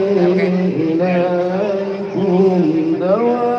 إليكم دوام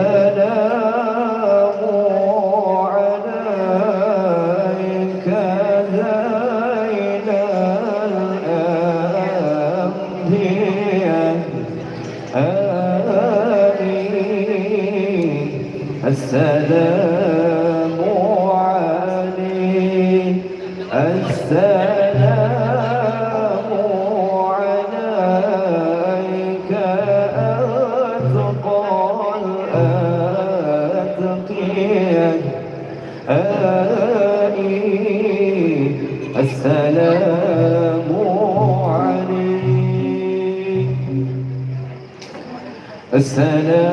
السلام السلام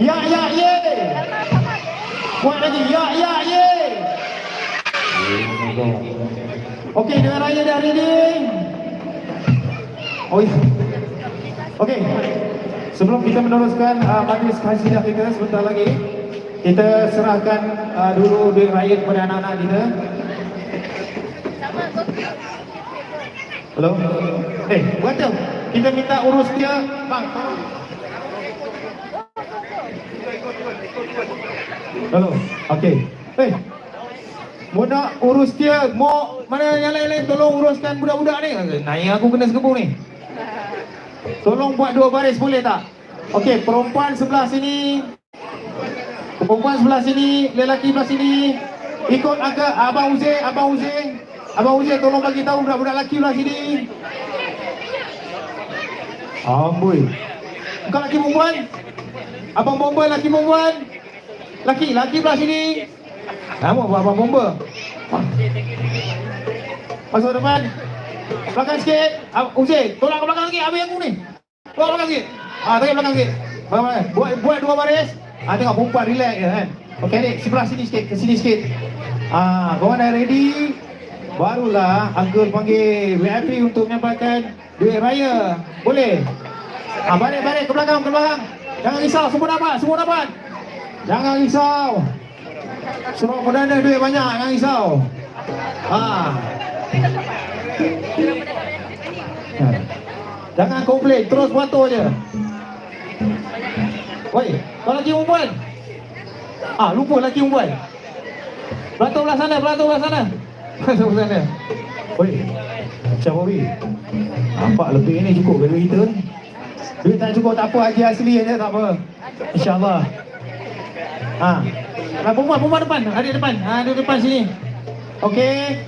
Ya ya ye. Buat lagi. Ya ya ye. Okey dua raya dari ni. Oh ya. Okey. Sebelum kita meneruskan uh, majlis kasidah kita sebentar lagi, kita serahkan uh, dulu duit raya kepada anak-anak kita. Hello? Eh, buat tu. Kita minta urus dia. Bang, Hello. Okey. Eh. Mau urus dia, mau mana yang lain-lain tolong uruskan budak-budak ni. Naik aku kena sekepung ni. Tolong buat dua baris boleh tak? Okey, perempuan sebelah sini. Perempuan sebelah sini, lelaki sebelah sini. Ikut angka Abang Uzi, Abang Uzi. Abang Uzi tolong bagi tahu budak-budak lelaki sebelah sini. Amboi. Bukan lelaki perempuan? Abang bomba lelaki perempuan? Laki, laki belah sini. Nama buat abang bomba. Ah. Masuk depan. Belakang sikit. Ab- Uzi, tolong ke belakang sikit. Habis aku ni. Tolong belakang sikit. Ah, tarik belakang sikit. Buat buat dua baris. Ah, tengok perempuan relax je kan. Okey adik, sebelah sini sikit, ke sini sikit. Ah, korang dah ready? Barulah Uncle panggil VIP untuk menyampaikan duit raya. Boleh? Ah, balik balik ke belakang, ke belakang. Jangan risau, semua dapat, semua dapat. Jangan risau. Suruh perdana duit banyak, jangan risau. Ah. Jangan komplain, terus beratur je. Woi, kau lagi perempuan? Ah, lupa lagi perempuan. Beratur belah sana, beratur belah sana. Beratur belah sana. Woi, macam Bobby. Nampak lebih ni cukup ke duit kita ni? Duit tak cukup tak apa, haji asli aja tak apa. InsyaAllah. Ha. Nah, perempuan, perempuan depan. Adik depan. Ha, adik depan sini. Okey.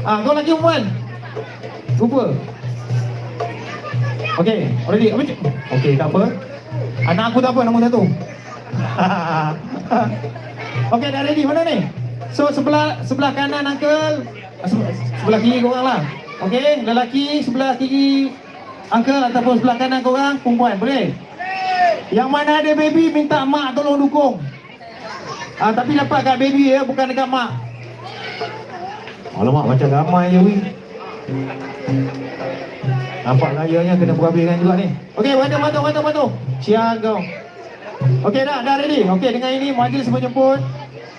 Ah, kau lagi perempuan? Lupa. Okey, cik? Okey, tak apa. Anak aku tak apa, nombor satu. Okey, dah ready. Mana ni? So, sebelah sebelah kanan uncle. Ah, Sebelah, kiri korang lah. Okey, lelaki sebelah kiri uncle ataupun sebelah kanan korang, perempuan. Boleh? Yang mana ada baby, minta mak tolong dukung. Ah, tapi dapat kat baby ya, bukan dekat mak. Alamak, macam ramai je weh. Nampak layarnya kena berhabiskan juga ni. Okey, bantu, bantu, bantu, bantu. Siang kau. Okey dah, dah ready. Okey, dengan ini majlis menjemput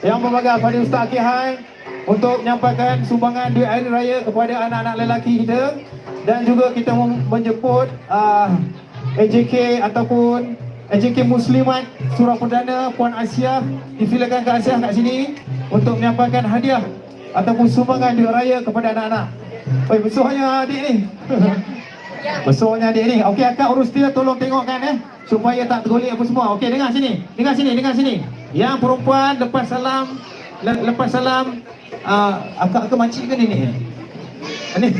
yang berbagai pada Ustaz Kihai untuk menyampaikan sumbangan duit hari raya kepada anak-anak lelaki kita dan juga kita menjemput uh, AJK ataupun AJK Muslimat Surah Perdana Puan Asia difilakan ke Asia kat sini untuk menyampaikan hadiah ataupun sumbangan duit raya kepada anak-anak. Oi, besarnya adik ni. Besarnya adik ni. Okey, akak urus dia tolong tengokkan eh supaya tak tergolek apa semua. Okey, dengar sini. Dengar sini, dengar sini. Yang perempuan lepas salam le- lepas salam uh, akak ke makcik ke nenek? Ni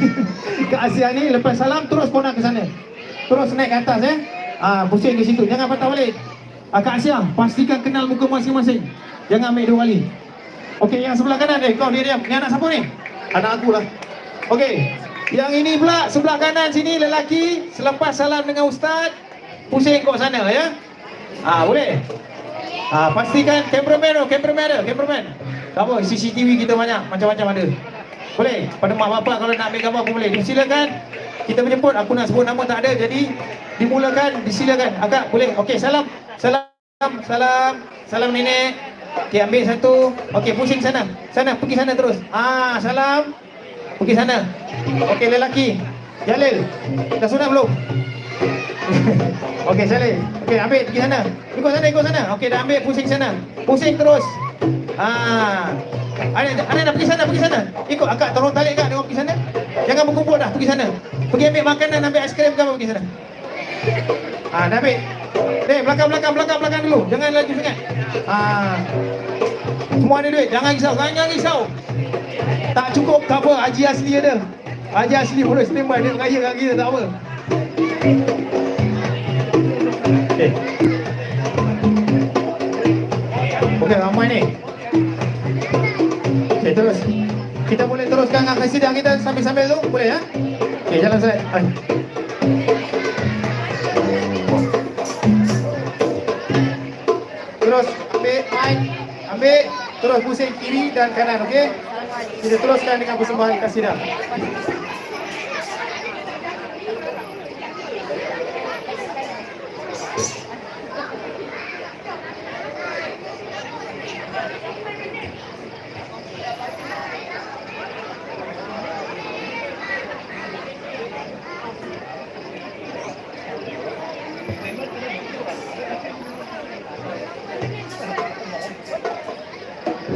ke Asia ni lepas salam terus ponah ke sana. Terus naik ke atas eh. Ah, pusing ke situ. Jangan patah balik. Akak Asia, pastikan kenal muka masing-masing. Jangan ambil dua kali. Okey, yang sebelah kanan eh, kau dia diam. Ni anak siapa ni? Anak aku lah. Okey. Yang ini pula sebelah kanan sini lelaki selepas salam dengan ustaz pusing kau sana ya. Ah, boleh. Ah, pastikan cameraman ada, cameraman. Tak apa, CCTV kita banyak, macam-macam ada. Boleh. Pada mak bapak kalau nak ambil gambar pun boleh. Disilakan. Kita menjemput, aku nak sebut nama tak ada. Jadi dimulakan, disilakan. Akak boleh. Okey, salam. Salam. Salam. Salam nenek. Okey, ambil satu. Okey, pusing sana. Sana, pergi sana terus. Ah, salam. Pergi sana. Okey, lelaki. Jalil. Dah sunat belum? Okey, Saleh. Okey, ambil pergi sana. Ikut sana, ikut sana. Okey, dah ambil pusing sana. Pusing terus. Ah. Ada ada nak pergi sana, pergi sana. Ikut akak tolong tarik kak tengok pergi sana. Jangan berkumpul dah, pergi sana. Pergi ambil makanan, ambil aiskrim ke apa pergi sana. Ah, dah ambil. Eh, belakang, belakang, belakang, belakang dulu. Jangan laju sangat. Ah. Semua ada duit. Jangan risau, jangan risau. Tak cukup, tak apa. Haji asli ada. Haji asli boleh standby. Dia raya kat kita, tak apa. Eh. Okey, ramai ni. Terus. Kita boleh teruskan dengan kasidah kita sambil-sambil tu? Boleh ya? Okey, jalan saya. Ay. Terus ambil mic, ambil terus pusing kiri dan kanan, okey? Kita teruskan dengan persembahan kasidah.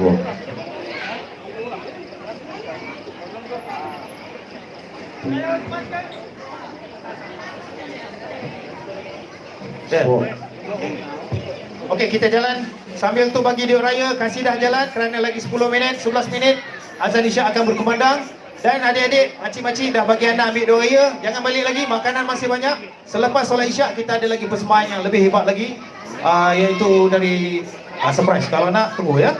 Ya. Okey, kita jalan. Sambil tu bagi dia raya, kasidah jalan kerana lagi 10 minit, 11 minit azan isyak akan berkumandang. Dan adik-adik, makcik-makcik dah bagi anak ambil doa raya. Jangan balik lagi, makanan masih banyak. Selepas solat isyak, kita ada lagi persembahan yang lebih hebat lagi. Uh, iaitu dari uh, surprise. Kalau nak, tunggu ya.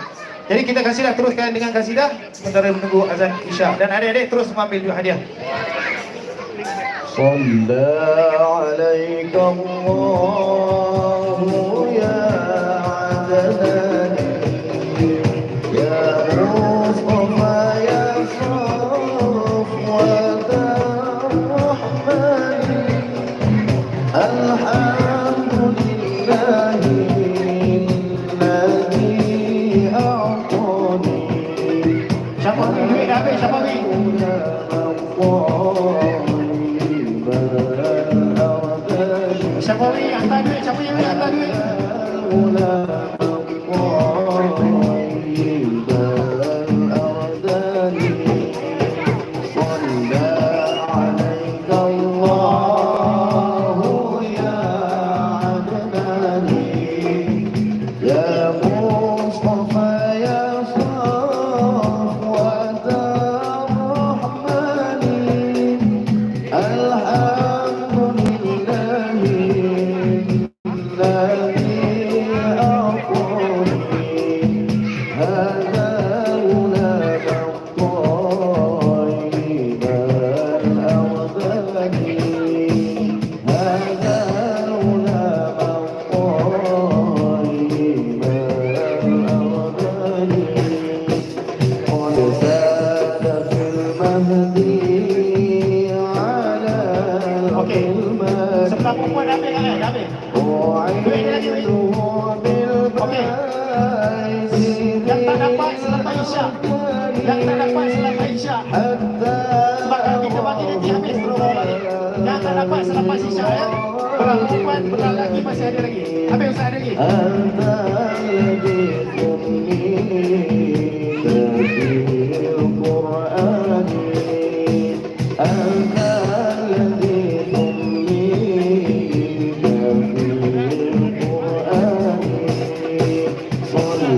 Jadi kita kasidah teruskan dengan kasidah sementara menunggu azan isyak. Dan adik-adik terus mengambil juga hadiah. صلى عليك الله يا عدنان يا مصطفى يا صفوة الرحمن الحمد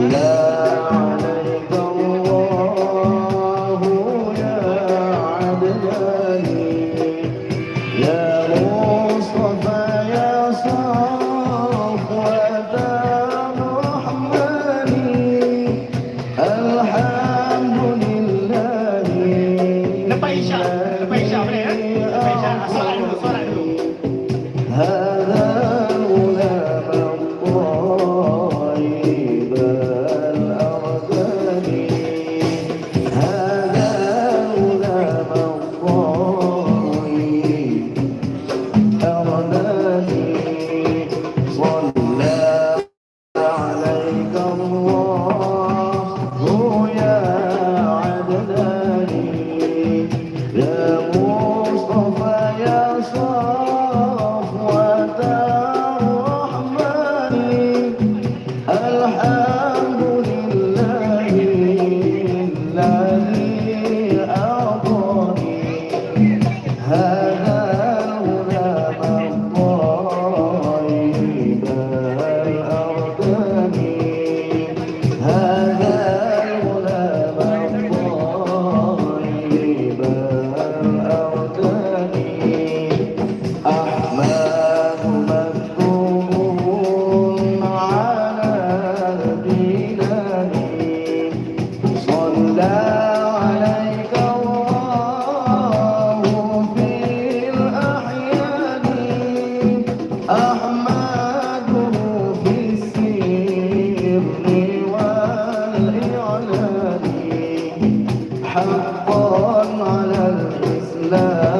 love. love.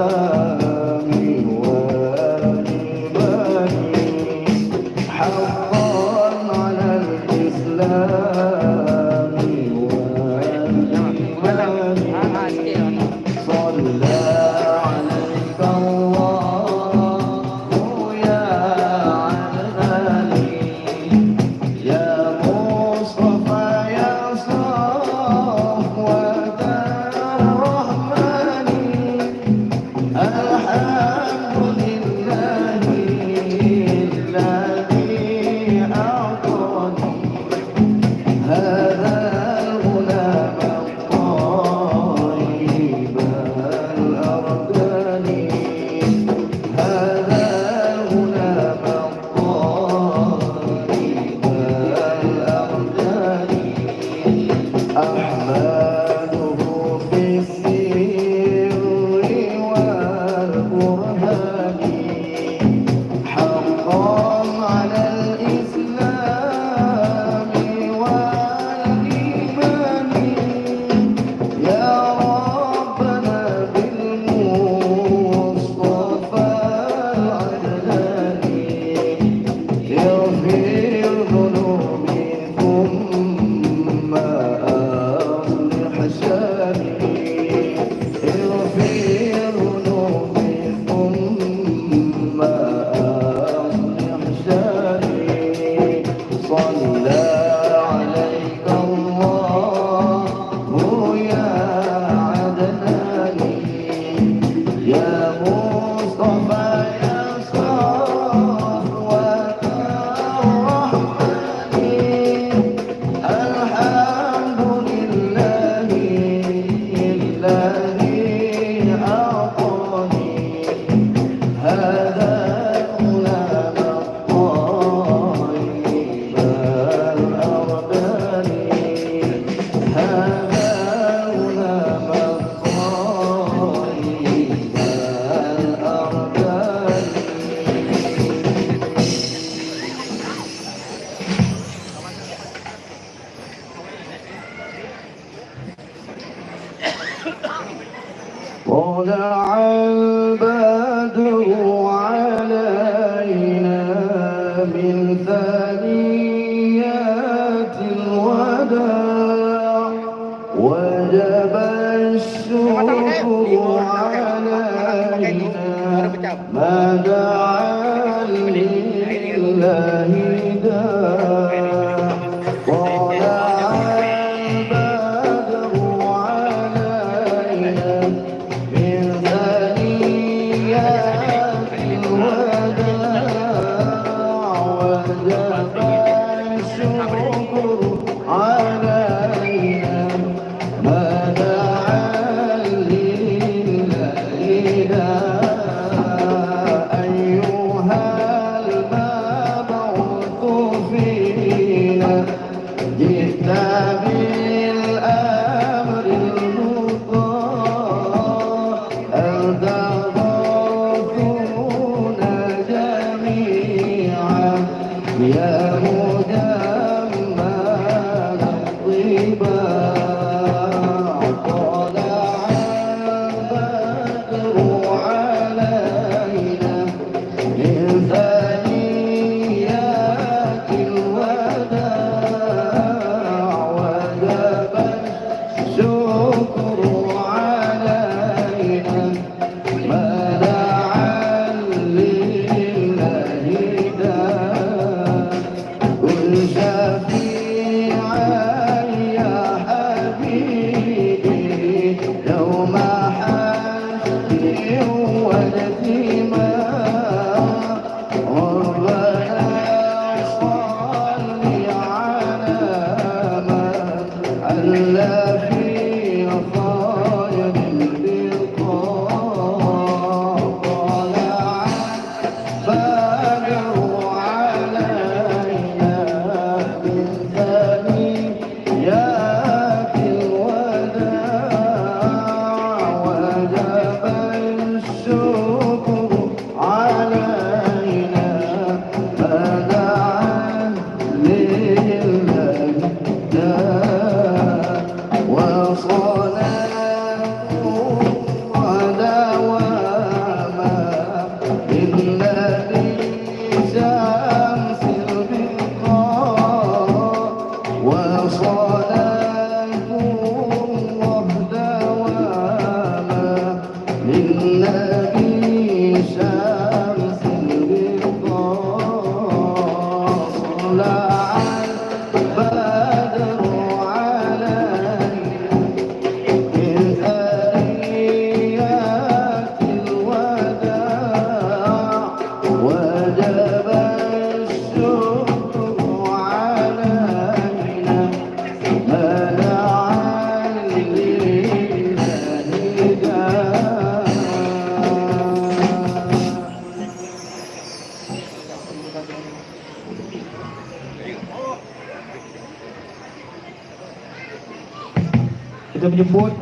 Amen.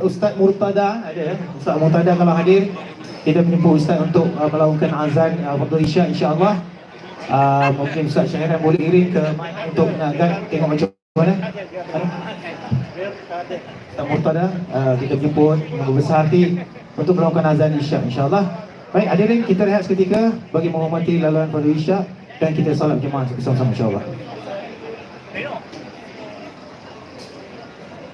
Ustaz Murtada ada ya. Ustaz Murtada kalau hadir kita menjemput Ustaz untuk uh, melakukan azan uh, waktu Isyak insya-Allah. Uh, mungkin Ustaz Syahiran boleh iring ke mic untuk mengingatkan tengok macam mana. Ustaz Murtada uh, kita menjemput dengan berbesar hati untuk melakukan azan Isyak insya-Allah. Baik, hadirin kita rehat seketika bagi menghormati laluan pada Isyak dan kita salat jemaah bersama-sama insya-Allah.